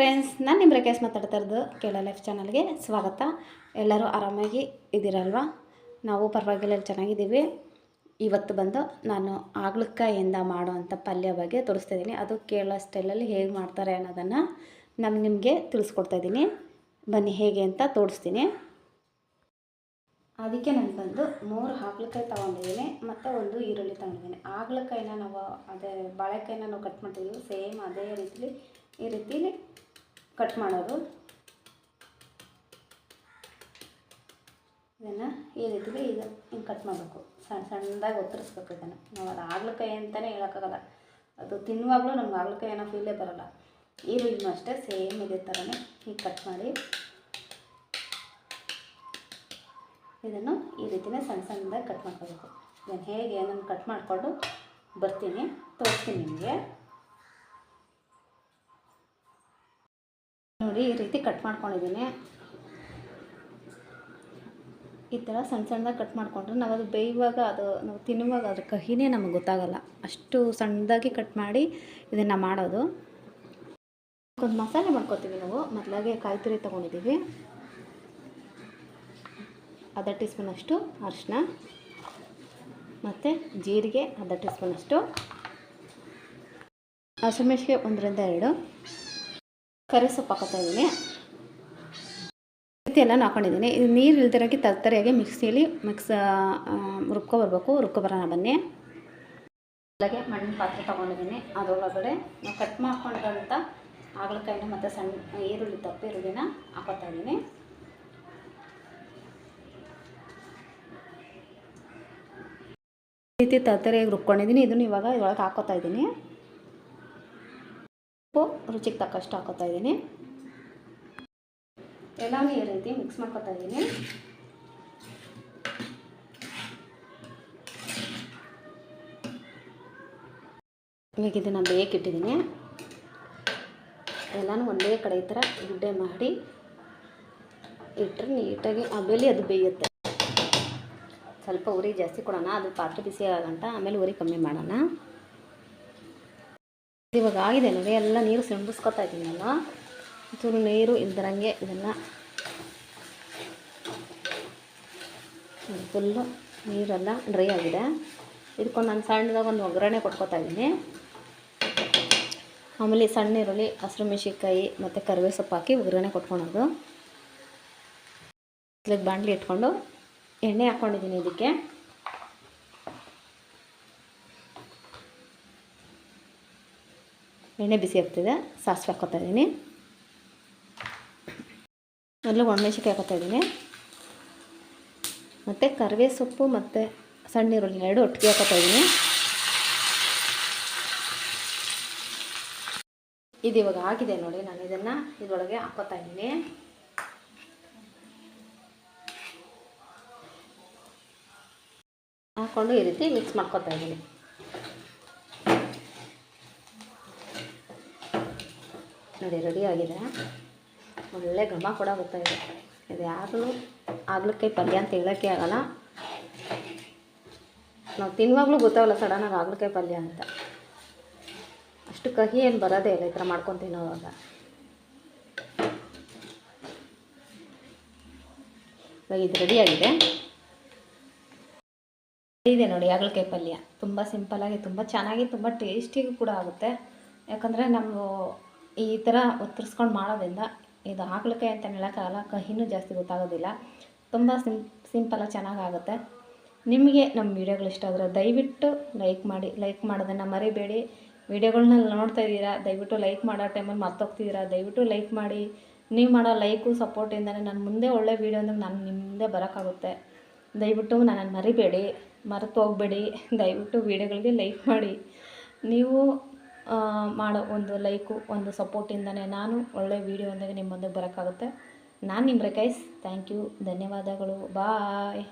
Friends ನಾನು ನಿಮ್ಮ ರೇಖೇಶ್ ಮಾತಾಡ್ತಾ ಇರೋದು ಕೇಳ ಲೈಫ್ ಚಾನಲ್ಗೆ ಸ್ವಾಗತ. ಎಲ್ಲರೂ ಆರಾಮಾಗಿ ಇದ್ದೀರಲ್ವಾ? ನಾವು ಪರವಾಗಿಲ್ಲ ಚೆನ್ನಾಗಿದ್ದೀವಿ. ಇವತ್ತು ಬಂದು ನಾನು ಆಗ್ಲಕಾಯಿಂದ ಮಾಡುವಂಥ ಪಲ್ಯ ಬಗ್ಗೆ ತೋರಿಸ್ತಾ ಇದ್ದೀನಿ ಅದು ಕೇರಳ ಸ್ಟೈಲಲ್ಲಿ ಹೇಗೆ ಮಾಡ್ತಾರೆ ಅನ್ನೋದನ್ನು ನಾನು ನಿಮಗೆ ತಿಳಿಸ್ಕೊಡ್ತಾ ಇದ್ದೀನಿ ಬನ್ನಿ, ಹೇಗೆ ಅಂತ ತೋರಿಸ್ತೀನಿ. ಅದಕ್ಕೆ ನಾನು ಬಂದು ಮೂರು ಹಾಗಲಕಾಯಿ ತೊಗೊಂಡಿದ್ದೀನಿ, ಮತ್ತು ಒಂದು ಈರುಳ್ಳಿ ತೊಗೊಂಡಿದ್ದೀನಿ. ಹಾಗಲಕಾಯಿನ ನಾವು ಅದೇ ಬಾಳೆಕಾಯಿನ ನಾವು ಕಟ್ ಮಾಡ್ತಿದ್ದೀವಿ ಸೇಮ್ ಅದೇ ರೀತಿಲಿ, ಈ ರೀತಿಲಿ ಕಟ್ ಮಾಡೋದು. ಇದನ್ನು ಈ ರೀತಿ ಈಗ ಹಿಂಗೆ ಕಟ್ ಮಾಡಬೇಕು. ಸಣ್ಣ ಸಣ್ಣದಾಗಿ ಒತ್ತರಿಸ್ಬೇಕು ಇದನ್ನು. ನಾವು ಅದು ಹಾಗಲಕಾಯಿ ಅಂತಲೇ ಹೇಳೋಕ್ಕಾಗಲ್ಲ. ಅದು ತಿನ್ನುವಾಗಲೂ ನಮ್ಗೆ ಹಾಗಲಕಾಯಿ ಏನೋ ಫೀಲೇ ಬರೋಲ್ಲ. ಈರುಳ್ಳಿನೂ ಅಷ್ಟೇ ಸೇಮ್ ಇದೇ ಥರನೇ ಹೀಗೆ ಕಟ್ ಮಾಡಿ. ಇದನ್ನು ಈ ರೀತಿನೇ ಸಣ್ಣ ಸಣ್ಣದಾಗಿ ಕಟ್ ಮಾಡ್ಕೋಬೇಕು. ಇದನ್ನು ಹೇಗೆ ನಾನು ಕಟ್ ಮಾಡಿಕೊಂಡು ಬರ್ತೀನಿ, ತೋರಿಸ್ತೀನಿ ನಿಮಗೆ. ನೋಡಿ ಈ ರೀತಿ ಕಟ್ ಮಾಡ್ಕೊಂಡಿದ್ದೀನಿ. ಈ ಥರ ಸಣ್ಣ ಸಣ್ಣದಾಗಿ ಕಟ್ ಮಾಡಿಕೊಂಡ್ರೆ ನಾವು ಅದು ಬೇಯುವಾಗ ಅದು ನಾವು ತಿನ್ನುವಾಗ ಅದ್ರ ಕಹಿನೇ ನಮಗೆ ಗೊತ್ತಾಗಲ್ಲ. ಅಷ್ಟು ಸಣ್ಣದಾಗಿ ಕಟ್ ಮಾಡಿ ಇದನ್ನು ಮಾಡೋದು. ಒಂದು ಮಸಾಲೆ ಮಾಡ್ಕೊತೀವಿ ನಾವು. ಮೊದಲಾಗೆ ಕಾಯಿ ತುರಿ ತೊಗೊಂಡಿದ್ದೀವಿ. ಅರ್ಧ ಟೀ ಸ್ಪೂನಷ್ಟು ಅರಿಶಿನ ಮತ್ತು ಜೀರಿಗೆ ಅರ್ಧ ಟೀ ಸ್ಪೂನಷ್ಟು ಹಸಿಮೆಣ್ಸಿಗೆ ಒಂದರಿಂದ ಎರಡು. ಕರಿಸೊಪ್ಪು ಹಾಕೋತಾ ಇದ್ದೀನಿ ರೀತಿಯೆಲ್ಲ ಹಾಕೊಂಡಿದ್ದೀನಿ ಇದು ನೀರು ಇಲ್ದಿರೋಕ್ಕೆ ತರ್ತರಿಯಾಗಿ ಮಿಕ್ಸಿಯಲ್ಲಿ ಮಿಕ್ಸ್ ರುಬ್ಕೊ ಬರಬೇಕು. ರುಬ್ಕೊ ಬರೋಣ ಬನ್ನಿ. ಅಲ್ಲಗೆ ಮಣ್ಣಿನ ಪಾತ್ರೆ ತೊಗೊಂಡಿದ್ದೀನಿ. ಅದರೊಳಗಡೆ ನಾವು ಕಟ್ ಮಾಡ್ಕೊಂಡಂಥ ಹಾಗಲಕಾಯಿನ ಮತ್ತು ಸಣ್ಣ ಈರುಳ್ಳಿ ತಪ್ಪು ಈರುಳ್ಳಿನ ಹಾಕೋತಾ ಇದ್ದೀನಿ ರೀತಿ ತರ್ತರಿಯಾಗಿ ರುಬ್ಕೊಂಡಿದ್ದೀನಿ. ಇದನ್ನು ಇವಾಗ ಇವಾಗ ಹಾಕೋತಾ ಇದ್ದೀನಿ ಉಪ್ಪು ರುಚಿಗೆ ತಕ್ಕಷ್ಟು ಹಾಕೋತಾ ಇದ್ದೀನಿ. ಎಲ್ಲನೂ ಈ ರೀತಿ ಮಿಕ್ಸ್ ಮಾಡ್ಕೊತಾ ಇದ್ದೀನಿ. ಇವಾಗ ಇದನ್ನು ಬೇಕಿಟ್ಟಿದ್ದೀನಿ ಎಲ್ಲನೂ ಒಂದೇ ಕಡೆ ಈ ಥರ ಗುಡ್ಡೆ ಮಾಡಿ ಇಟ್ಟರೆ ನೀಟಾಗಿ ಆಮೇಲೆ ಅದು ಬೇಯುತ್ತೆ. ಸ್ವಲ್ಪ ಉರಿ ಜಾಸ್ತಿ ಕೊಡೋಣ, ಅದು ಪಾತ್ರೆ ಬಿಸಿ ಆಗಂಟ ಆಮೇಲೆ ಉರಿ ಕಮ್ಮಿ ಮಾಡೋಣ. ಇವಾಗ ಆಗಿದೆ ನೋಡಿ, ಎಲ್ಲ ನೀರು ಸಿಂಬಿಸ್ಕೊತಾ ಇದ್ದೀನಿ ನಾನು ಚೂರು ನೀರು ಇಲ್ದಿರಂಗೆ ಇದನ್ನು ಫುಲ್ಲು ನೀರೆಲ್ಲ ಡ್ರೈ ಆಗಿದೆ. ಇದಕ್ಕೊಂದು ನಾನು ಸಣ್ಣದಾಗ ಒಂದು ಒಗ್ಗರಣೆ ಕೊಟ್ಕೊತಾ ಇದ್ದೀನಿ. ಆಮೇಲೆ ಸಣ್ಣ ಈರುಳ್ಳಿ ಹಸಿರು ಮೆಣಸಿನ್ಕಾಯಿ ಮತ್ತು ಕರಿಬೇವು ಸೊಪ್ಪು ಹಾಕಿ ಒಗ್ಗರಣೆ ಕೊಟ್ಕೊಳೋದು. ಇಲ್ಲಿಗೆ ಬಾಣಲಿ ಇಟ್ಕೊಂಡು ಎಣ್ಣೆ ಹಾಕ್ಕೊಂಡಿದ್ದೀನಿ ಇದಕ್ಕೆ. ಎಣ್ಣೆ ಬಿಸಿ ಆಗ್ತಿದೆ, ಸಾಸಿವೆ ಹಾಕೋತಾ ಇದ್ದೀನಿ. ಮೊದಲು ಒಣಮೆಣಸಿಕಾಯಿ ಹಾಕೋತಾ ಇದ್ದೀನಿ. ಮತ್ತು ಕರಿವೇ ಸೊಪ್ಪು ಮತ್ತು ಸಣ್ಣ ಈರುಳ್ಳಿ ಎರಡು ಒಟ್ಟಿಗೆ ಹಾಕೋತಾ ಇದ್ದೀನಿ. ಇದು ಇವಾಗ ಆಗಿದೆ ನೋಡಿ, ನಾನು ಇದನ್ನು ಇದರೊಳಗೆ ಹಾಕೋತಾ ಇದ್ದೀನಿ. ಹಾಕ್ಕೊಂಡು ಈ ರೀತಿ ಮಿಕ್ಸ್ ಮಾಡ್ಕೋತಾ ಇದ್ದೀನಿ. ನೋಡಿ ರೆಡಿ ಆಗಿದೆ. ಒಳ್ಳೆ ಘಮ ಕೂಡ ಗೊತ್ತಾಗಿದೆ ಇದು. ಯಾರು ಆಗ್ಲಕ್ಕೆ ಪಲ್ಯ ಅಂತ ಹೇಳೋಕ್ಕೆ ಆಗಲ್ಲ. ನಾವು ತಿನ್ನುವಾಗಲೂ ಗೊತ್ತಾಗಲ್ಲ ಸಡನ್ನಾಗಿ ಆಗ್ಲಕ್ಕೆ ಪಲ್ಯ ಅಂತ. ಅಷ್ಟು ಕಹಿ ಏನು ಬರೋದೇ ಇಲ್ಲ ಈ ಥರ ಮಾಡ್ಕೊಂಡು ತಿನ್ನೋವಾಗ. ಇವಾಗ ಇದು ರೆಡಿಯಾಗಿದೆ ಇದೆ ನೋಡಿ ಹಾಗಲಕಾಯಿ ಪಲ್ಯ. ತುಂಬ ಸಿಂಪಲ್ಲಾಗಿ ತುಂಬ ಚೆನ್ನಾಗಿ, ತುಂಬ ಟೇಸ್ಟಿಗೂ ಕೂಡ ಆಗುತ್ತೆ. ಯಾಕಂದರೆ ನಾವು ಈ ಥರ ಒತ್ತರಿಸ್ಕೊಂಡು ಮಾಡೋದ್ರಿಂದ ಇದು ಹಾಕ್ಲಿಕ್ಕೆ ಅಂತ ಹೇಳೋಕ್ಕಾಗಲ್ಲ ಕಹಿನೂ ಜಾಸ್ತಿ ಗೊತ್ತಾಗೋದಿಲ್ಲ. ತುಂಬ ಸಿಂಪ್ ಸಿಂಪಲಾಗಿ ಚೆನ್ನಾಗಾಗುತ್ತೆ. ನಿಮಗೆ ನಮ್ಮ ವೀಡಿಯೋಗಳು ಇಷ್ಟ ಆದರೆ ದಯವಿಟ್ಟು ಲೈಕ್ ಮಾಡಿ, ಲೈಕ್ ಮಾಡೋದನ್ನು ಮರಿಬೇಡಿ. ವೀಡಿಯೋಗಳನ್ನ ನೋಡ್ತಾ ಇದ್ದೀರಾ, ದಯವಿಟ್ಟು ಲೈಕ್ ಮಾಡೋ ಟೈಮಲ್ಲಿ ಮರ್ತೋಗ್ತಿದ್ದೀರಾ, ದಯವಿಟ್ಟು ಲೈಕ್ ಮಾಡಿ. ನೀವು ಮಾಡೋ ಲೈಕು ಸಪೋರ್ಟಿಂದನೇ ನಾನು ಮುಂದೆ ಒಳ್ಳೆ ವೀಡಿಯೋ ಅಂದರೆ ನಾನು ನಿಮ್ಮ ಮುಂದೆ ಬರೋಕ್ಕಾಗುತ್ತೆ. ದಯವಿಟ್ಟು ನನ್ನನ್ನು ಮರಿಬೇಡಿ, ಮರೆತು ಹೋಗಬೇಡಿ. ದಯವಿಟ್ಟು ವೀಡಿಯೋಗಳಿಗೆ ಲೈಕ್ ಮಾಡಿ. ನೀವು ಮಾಡೋ ಒಂದು ಲೈಕು, ಒಂದು ಸಪೋರ್ಟಿಂದನೇ ನಾನು ಒಳ್ಳೆಯ ವೀಡಿಯೋ ಒಂದಿಗೆ ನಿಮ್ಮ ಮುಂದೆ ಬರೋಕ್ಕಾಗುತ್ತೆ. ನಾನು ನಿಮ್ಮ ರೆಕೈಸ್ ಥ್ಯಾಂಕ್ ಯು ಧನ್ಯವಾದಗಳು. ಬಾಯ್